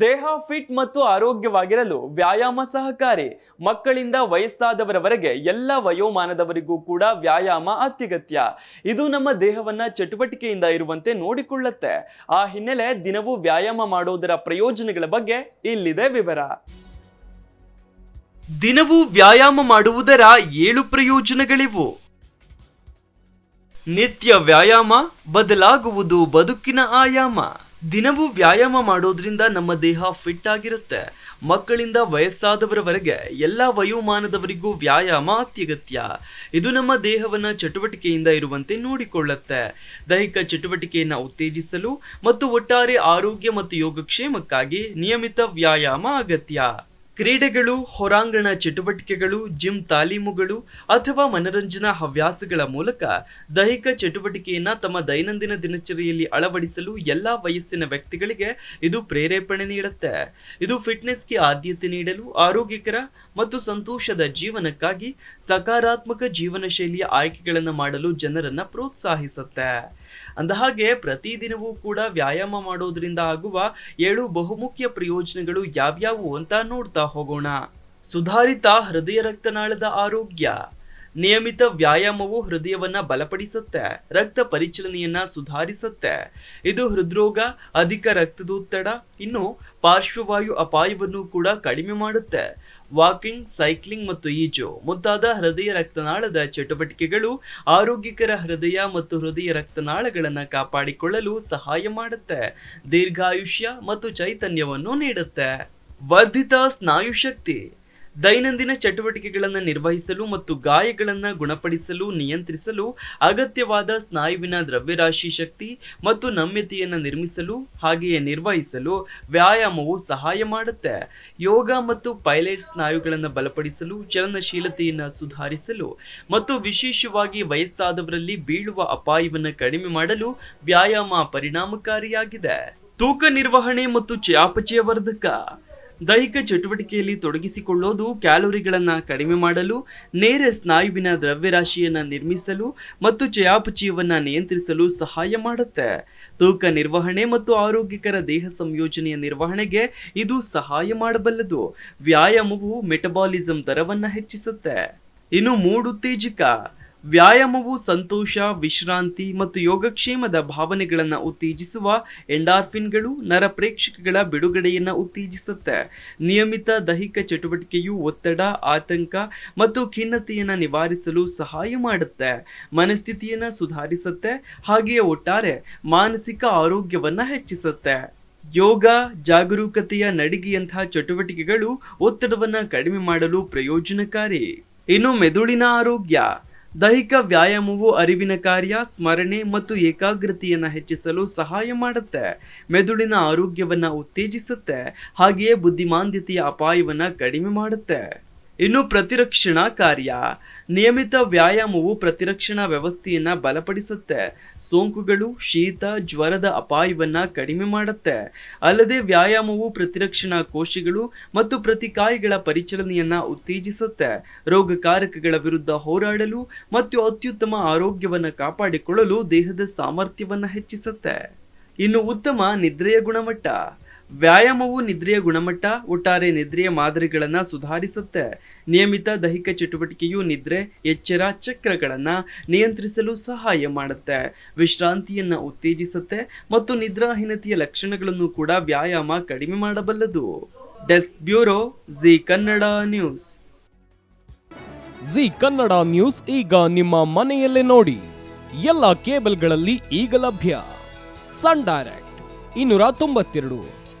ದೇಹ ಫಿಟ್ ಮತ್ತು ಆರೋಗ್ಯವಾಗಿರಲು ವ್ಯಾಯಾಮ ಸಹಕಾರಿ. ಮಕ್ಕಳಿಂದ ವಯಸ್ಸಾದವರವರೆಗೆ ಎಲ್ಲ ವಯೋಮಾನದವರಿಗೂ ಕೂಡ ವ್ಯಾಯಾಮ ಅತ್ಯಗತ್ಯ. ಇದು ನಮ್ಮ ದೇಹವನ್ನ ಚಟುವಟಿಕೆಯಿಂದ ಇರುವಂತೆ ನೋಡಿಕೊಳ್ಳುತ್ತೆ. ಆ ಹಿನ್ನೆಲೆ ದಿನವೂ ವ್ಯಾಯಾಮ ಮಾಡೋದರ ಪ್ರಯೋಜನಗಳ ಬಗ್ಗೆ ಇಲ್ಲಿದೆ ವಿವರ. ದಿನವೂ ವ್ಯಾಯಾಮ ಮಾಡುವುದರ ಏಳು ಪ್ರಯೋಜನಗಳಿವು. ನಿತ್ಯ ವ್ಯಾಯಾಮ, ಬದಲಾಗುವುದು ಬದುಕಿನ ಆಯಾಮ. ದಿನವೂ ವ್ಯಾಯಾಮ ಮಾಡೋದ್ರಿಂದ ನಮ್ಮ ದೇಹ ಫಿಟ್ ಆಗಿರುತ್ತೆ. ಮಕ್ಕಳಿಂದ ವಯಸ್ಸಾದವರವರೆಗೆ ಎಲ್ಲ ವಯೋಮಾನದವರಿಗೂ ವ್ಯಾಯಾಮ ಅತ್ಯಗತ್ಯ. ಇದು ನಮ್ಮ ದೇಹವನ್ನು ಚಟುವಟಿಕೆಯಿಂದ ಇರುವಂತೆ ನೋಡಿಕೊಳ್ಳುತ್ತೆ. ದೈಹಿಕ ಚಟುವಟಿಕೆಯನ್ನು ಉತ್ತೇಜಿಸಲು ಮತ್ತು ಒಟ್ಟಾರೆ ಆರೋಗ್ಯ ಮತ್ತು ಯೋಗಕ್ಷೇಮಕ್ಕಾಗಿ ನಿಯಮಿತ ವ್ಯಾಯಾಮ ಅಗತ್ಯ. ಕ್ರೀಡೆಗಳು, ಹೊರಾಂಗಣ ಚಟುವಟಿಕೆಗಳು, ಜಿಮ್ ತಾಲೀಮುಗಳು ಅಥವಾ ಮನರಂಜನಾ ಹವ್ಯಾಸಗಳ ಮೂಲಕ ದೈಹಿಕ ಚಟುವಟಿಕೆಯನ್ನು ತಮ್ಮ ದೈನಂದಿನ ದಿನಚರಿಯಲ್ಲಿ ಅಳವಡಿಸಲು ಎಲ್ಲ ವಯಸ್ಸಿನ ವ್ಯಕ್ತಿಗಳಿಗೆ ಇದು ಪ್ರೇರೇಪಣೆ ನೀಡುತ್ತೆ. ಇದು ಫಿಟ್ನೆಸ್ಗೆ ಆದ್ಯತೆ ನೀಡಲು ಆರೋಗ್ಯಕರ ಮತ್ತು ಸಂತೋಷದ ಜೀವನಕ್ಕಾಗಿ ಸಕಾರಾತ್ಮಕ ಜೀವನ ಶೈಲಿಯ ಆಯ್ಕೆಗಳನ್ನು ಮಾಡಲು ಜನರನ್ನು ಪ್ರೋತ್ಸಾಹಿಸುತ್ತೆ. ಅಂದಹಾಗೆ ಪ್ರತಿದಿನವೂ ಕೂಡ ವ್ಯಾಯಾಮ ಮಾಡೋದ್ರಿಂದ ಆಗುವ ಏಳು ಬಹುಮುಖ್ಯ ಪ್ರಯೋಜನಗಳು ಯಾವ್ಯಾವು ಅಂತ ನೋಡ್ತಾ ಹೋಗೋಣ. ಸುಧಾರಿತ ಹೃದಯ ರಕ್ತನಾಳದ ಆರೋಗ್ಯ. ನಿಯಮಿತ ವ್ಯಾಯಾಮವು ಹೃದಯವನ್ನ ಬಲಪಡಿಸುತ್ತೆ, ರಕ್ತ ಪರಿಚಲನೆಯನ್ನ ಸುಧಾರಿಸುತ್ತೆ. ಇದು ಹೃದ್ರೋಗ, ಅಧಿಕ ರಕ್ತದೊತ್ತಡ, ಇನ್ನು ಪಾರ್ಶ್ವವಾಯು ಅಪಾಯವನ್ನು ಕೂಡ ಕಡಿಮೆ ಮಾಡುತ್ತೆ. ವಾಕಿಂಗ್, ಸೈಕ್ಲಿಂಗ್ ಮತ್ತು ಈಜು ಮುಂತಾದ ಹೃದಯ ರಕ್ತನಾಳದ ಚಟುವಟಿಕೆಗಳು ಆರೋಗ್ಯಕರ ಹೃದಯ ಮತ್ತು ಹೃದಯ ರಕ್ತನಾಳಗಳನ್ನು ಕಾಪಾಡಿಕೊಳ್ಳಲು ಸಹಾಯ ಮಾಡುತ್ತೆ. ದೀರ್ಘಾಯುಷ್ಯ ಮತ್ತು ಚೈತನ್ಯವನ್ನು ನೀಡುತ್ತೆ. ವರ್ಧಿತ ಸ್ನಾಯು ಶಕ್ತಿ. ದೈನಂದಿನ ಚಟುವಟಿಕೆಗಳನ್ನು ನಿರ್ವಹಿಸಲು ಮತ್ತು ಗಾಯಗಳನ್ನು ಗುಣಪಡಿಸಲು, ನಿಯಂತ್ರಿಸಲು, ಅಗತ್ಯವಾದ ಸ್ನಾಯುವಿನ ದ್ರವ್ಯರಾಶಿ ಶಕ್ತಿ ಮತ್ತು ನಮ್ಯತೆಯನ್ನು ನಿರ್ಮಿಸಲು ಹಾಗೆಯೇ ನಿರ್ವಹಿಸಲು ವ್ಯಾಯಾಮವು ಸಹಾಯ ಮಾಡುತ್ತೆ. ಯೋಗ ಮತ್ತು ಪೈಲಟ್ ಸ್ನಾಯುಗಳನ್ನು ಬಲಪಡಿಸಲು, ಚಲನಶೀಲತೆಯನ್ನು ಸುಧಾರಿಸಲು ಮತ್ತು ವಿಶೇಷವಾಗಿ ವಯಸ್ಸಾದವರಲ್ಲಿ ಬೀಳುವ ಅಪಾಯವನ್ನು ಕಡಿಮೆ ಮಾಡಲು ವ್ಯಾಯಾಮ ಪರಿಣಾಮಕಾರಿಯಾಗಿದೆ. ತೂಕ ನಿರ್ವಹಣೆ ಮತ್ತು ಚಯಾಪಚಯ ವರ್ಧಕ. ದೈಹಿಕ ಚಟುವಟಿಕೆಯಲ್ಲಿ ತೊಡಗಿಸಿಕೊಳ್ಳೋದು, ಕ್ಯಾಲೋರಿಗಳನ್ನ ಕಡಿಮೆ ಮಾಡಲು, ನೇರ ಸ್ನಾಯುವಿನ ದ್ರವ್ಯರಾಶಿಯನ್ನು ನಿರ್ಮಿಸಲು ಮತ್ತು ಚಯಾಪಚಯವನ್ನ ನಿಯಂತ್ರಿಸಲು ಸಹಾಯ ಮಾಡುತ್ತೆ. ತೂಕ ನಿರ್ವಹಣೆ ಮತ್ತು ಆರೋಗ್ಯಕರ ದೇಹ ಸಂಯೋಜನೆಯ ನಿರ್ವಹಣೆಗೆ ಇದು ಸಹಾಯ ಮಾಡಬಲ್ಲದು. ವ್ಯಾಯಾಮವು ಮೆಟಬಾಲಿಸಂ ದರವನ್ನು ಹೆಚ್ಚಿಸುತ್ತೆ. ಇನ್ನು ಮೂಡುತ್ತೇಜಕ. ವ್ಯಾಯಾಮವು ಸಂತೋಷ, ವಿಶ್ರಾಂತಿ ಮತ್ತು ಯೋಗಕ್ಷೇಮದ ಭಾವನೆಗಳನ್ನು ಉತ್ತೇಜಿಸುವ ಎಂಡಾರ್ಫಿನ್ಗಳು ನರ ಪ್ರೇಕ್ಷಕಗಳ ಬಿಡುಗಡೆಯನ್ನು ಉತ್ತೇಜಿಸುತ್ತೆ. ನಿಯಮಿತ ದೈಹಿಕ ಚಟುವಟಿಕೆಯು ಒತ್ತಡ, ಆತಂಕ ಮತ್ತು ಖಿನ್ನತೆಯನ್ನು ನಿವಾರಿಸಲು ಸಹಾಯ ಮಾಡುತ್ತೆ. ಮನಸ್ಥಿತಿಯನ್ನು ಸುಧಾರಿಸುತ್ತೆ. ಹಾಗೆಯೇ ಒಟ್ಟಾರೆ ಮಾನಸಿಕ ಆರೋಗ್ಯವನ್ನು ಹೆಚ್ಚಿಸುತ್ತೆ. ಯೋಗ, ಜಾಗರೂಕತೆಯ ನಡಿಗೆಯಂತಹ ಚಟುವಟಿಕೆಗಳು ಒತ್ತಡವನ್ನು ಕಡಿಮೆ ಮಾಡಲು ಪ್ರಯೋಜನಕಾರಿ. ಇನ್ನು ಮೆದುಳಿನ ಆರೋಗ್ಯ. ದೈಹಿಕ ವ್ಯಾಯಾಮವು ಅರಿವಿನ ಕಾರ್ಯ, ಸ್ಮರಣೆ ಮತ್ತು ಏಕಾಗ್ರತೆಯನ್ನು ಹೆಚ್ಚಿಸಲು ಸಹಾಯ ಮಾಡುತ್ತೆ. ಮೆದುಳಿನ ಆರೋಗ್ಯವನ್ನು ಉತ್ತೇಜಿಸುತ್ತೆ. ಹಾಗೆಯೇ ಬುದ್ಧಿಮಾಂದ್ಯತೆಯ ಅಪಾಯವನ್ನು ಕಡಿಮೆ ಮಾಡುತ್ತೆ. ಇನ್ನು ಪ್ರತಿರಕ್ಷಣಾ ಕಾರ್ಯ ನಿಯಮಿತ ವ್ಯಾಯಾಮವು ಪ್ರತಿರಕ್ಷಣಾ ವ್ಯವಸ್ಥೆಯನ್ನ ಬಲಪಡಿಸುತ್ತೆ. ಸೋಂಕುಗಳು, ಶೀತ, ಜ್ವರದ ಅಪಾಯವನ್ನ ಕಡಿಮೆ ಮಾಡುತ್ತೆ. ಅಲ್ಲದೆ ವ್ಯಾಯಾಮವು ಪ್ರತಿರಕ್ಷಣಾ ಕೋಶಗಳು ಮತ್ತು ಪ್ರತಿಕಾಯಗಳ ಪರಿಚಲನೆಯನ್ನು ಉತ್ತೇಜಿಸುತ್ತೆ. ರೋಗಕಾರಕಗಳ ವಿರುದ್ಧ ಹೋರಾಡಲು ಮತ್ತು ಅತ್ಯುತ್ತಮ ಆರೋಗ್ಯವನ್ನು ಕಾಪಾಡಿಕೊಳ್ಳಲು ದೇಹದ ಸಾಮರ್ಥ್ಯವನ್ನು ಹೆಚ್ಚಿಸುತ್ತೆ. ಇನ್ನು ಉತ್ತಮ ನಿದ್ರೆಯ ಗುಣಮಟ್ಟ. ವ್ಯಾಯಾಮವು ನಿದ್ರೆಯ ಗುಣಮಟ್ಟ, ಒಟ್ಟಾರೆ ನಿದ್ರೆಯ ಮಾದರಿಗಳನ್ನು ಸುಧಾರಿಸುತ್ತೆ. ನಿಯಮಿತ ದೈಹಿಕ ಚಟುವಟಿಕೆಯು ನಿದ್ರೆ, ಎಚ್ಚರ, ಚಕ್ರಗಳನ್ನು ನಿಯಂತ್ರಿಸಲು ಸಹಾಯ ಮಾಡುತ್ತೆ. ವಿಶ್ರಾಂತಿಯನ್ನು ಉತ್ತೇಜಿಸುತ್ತೆ ಮತ್ತು ನಿದ್ರಾಹೀನತೆಯ ಲಕ್ಷಣಗಳನ್ನು ಕೂಡ ವ್ಯಾಯಾಮ ಕಡಿಮೆ ಮಾಡಬಲ್ಲದು. Desk bureau, Zee Kannada news. Zee Kannada news ಈಗ ನಿಮ್ಮ ಮನೆಯಲ್ಲೇ ನೋಡಿ. ಎಲ್ಲ ಕೇಬಲ್ಗಳಲ್ಲಿ ಈಗ ಲಭ್ಯ. ಸನ್ ಡೈರೆಕ್ಟ್, ಇನ್ನೂರ ತೊಂಬತ್ತೆರಡು.